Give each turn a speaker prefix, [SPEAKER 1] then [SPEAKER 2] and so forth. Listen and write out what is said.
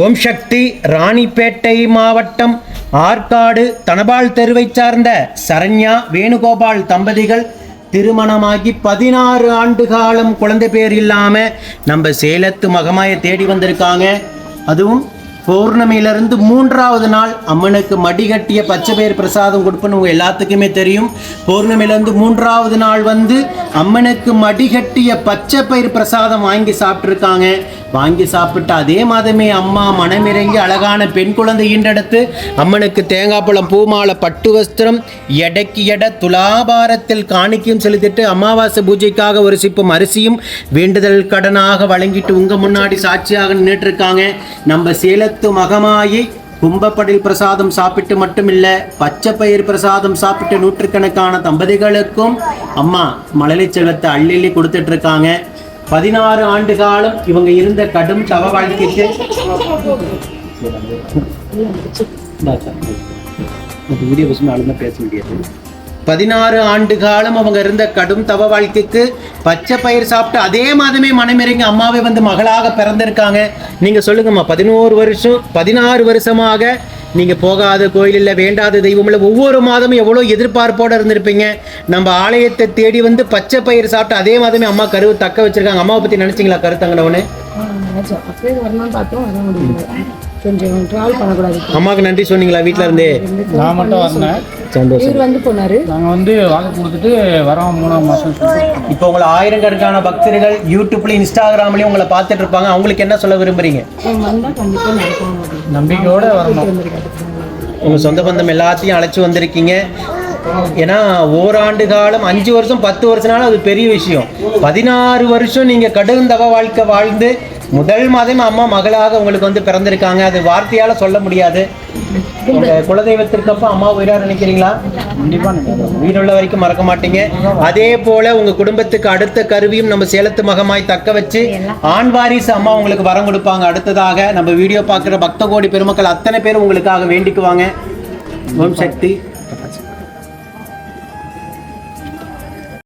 [SPEAKER 1] ஓம் சக்தி ராணிப்பேட்டை மாவட்டம் ஆற்காடு தனபால் தெருவைச் சார்ந்த சரண்யா வேணுகோபால் தம்பதிகள் திருமணமாகி பதினாறு ஆண்டு காலம் குழந்தை பேர் இல்லாமல் நம்ம சேலத்து மகமாயை தேடி வந்திருக்காங்க. அதுவும் பௌர்ணமியிலிருந்து மூன்றாவது நாள் அம்மனுக்கு மடிகட்டிய பச்சை பயிர் பிரசாதம் கொடுப்பேன்னு உங்கள் எல்லாத்துக்குமே தெரியும். பௌர்ணமியிலேருந்து மூன்றாவது நாள் வந்து அம்மனுக்கு மடிகட்டிய பச்சை பயிர் பிரசாதம் வாங்கி சாப்பிட்ருக்காங்க வாங்கி சாப்பிட்டு அதே மாதமே அம்மா மனமிறங்கி அழகான பெண் குழந்தை ஈண்டெடுத்து அம்மனுக்கு தேங்காய் பழம் பூமாலை பட்டு வஸ்திரம் எடைக்கு எடை துலாபாரத்தில் காணிக்கையும் செலுத்திட்டு அமாவாசை பூஜைக்காக ஒரு சிப்பம் அரிசியும் வேண்டுதல் கடனாக வழங்கிட்டு உங்கள் முன்னாடி சாட்சியாக நின்றுட்டு இருக்காங்க. நம்ம சேலத்து மகமாயை கும்பப்படில் பிரசாதம் சாப்பிட்டு மட்டுமில்ல பச்சை பயிர் பிரசாதம் சாப்பிட்டு நூற்றுக்கணக்கான தம்பதிகளுக்கும் அம்மா மழலை செல்வத்தை அள்ளி கொடுத்துட்டு இருக்காங்க பதினாறு ஆண்டு காலம் இவங்க இருந்த கடும் தவ வாழ்க்கைக்கு வீடியோ பசுமே பேச முடியாது. பதினாறு ஆண்டு காலம் அவங்க இருந்த கடும் தவ வாழ்க்கைக்கு பச்சை பயிர் சாப்பிட்டு அதே மாதமே மனமிறங்கி அம்மாவை வந்து மகளாக பிறந்திருக்காங்க. நீங்க சொல்லுங்கம்மா பதினோரு வருஷம் பதினாறு வருஷமாக நீங்க போகாத கோயில் இல்லை வேண்டாத தெய்வம் இல்லை ஒவ்வொரு மாதமும் எவ்வளோ எதிர்பார்ப்போட இருந்திருப்பீங்க. நம்ம ஆலயத்தை தேடி வந்து பச்சை பயிர் சாப்பிட்டு அதே மாதமே அம்மா கருவு தக்க வச்சிருக்காங்க. அம்மாவை பத்தி நினைச்சீங்களா கருத்தங்கடவனு
[SPEAKER 2] நினைச்சோம். அப்படியே வரணும்னு பார்த்தோம் வர முடியல. கொஞ்சம் ட்ராவல் பண்ணக்கூடாது.
[SPEAKER 1] அம்மாவுக்கு நன்றி சொன்னீங்களா வீட்ல இருந்தே?
[SPEAKER 3] நான் மட்டும் வரேன்
[SPEAKER 1] சந்தோஷம்
[SPEAKER 2] இவர் வந்து போனாரு.
[SPEAKER 3] நாங்கள் வந்து வாக்கு கொடுத்துட்டு வரோம் மூணாம் மாதம்
[SPEAKER 1] இப்போ உங்களை ஆயிரக்கணக்கான பக்தர்கள் யூடியூப்லயும் இன்ஸ்டாகிராம்லயும் உங்களை பார்த்துட்டு இருப்பாங்க. அவங்களுக்கு என்ன சொல்ல விரும்புறீங்க?
[SPEAKER 2] இவங்க வந்தா கண்டிப்பா நடக்கும் அப்படின்னு
[SPEAKER 3] நம்பிக்கையோட வரணும்.
[SPEAKER 1] உங்க சொந்த பந்தம் எல்லாத்தையும் அழைச்சி வந்திருக்கீங்க. ஏன்னா ஓராண்டு காலம் அஞ்சு வருஷம் பத்து வருஷம்னாலும் அது பெரிய விஷயம். பதினாறு வருஷம் நீங்க கடும் தவ வாழ்க்கை வாழ்ந்து முதல் மாதம் அம்மா மகளாக உங்களுக்கு வந்து பிறந்திருக்காங்க. அது வார்த்தையால சொல்ல முடியாது. உங்க குலதெய்வத்திற்கு அப்ப அம்மா உயிரா நினைக்கிறீங்களா?
[SPEAKER 3] கண்டிப்பாக
[SPEAKER 1] உயிருள்ள வரைக்கும் மறக்க மாட்டீங்க. அதே போல உங்க குடும்பத்துக்கு அடுத்த கருவியும் நம்ம சேலத்து மகமாய் தக்க வச்சு ஆண் வாரிசு அம்மா உங்களுக்கு வரம் கொடுப்பாங்க. அடுத்ததாக நம்ம வீடியோ பார்க்குற பக்த கோடி பெருமக்கள் அத்தனை பேரும் உங்களுக்காக வேண்டிக்குவாங்க. ஓம் சக்தி.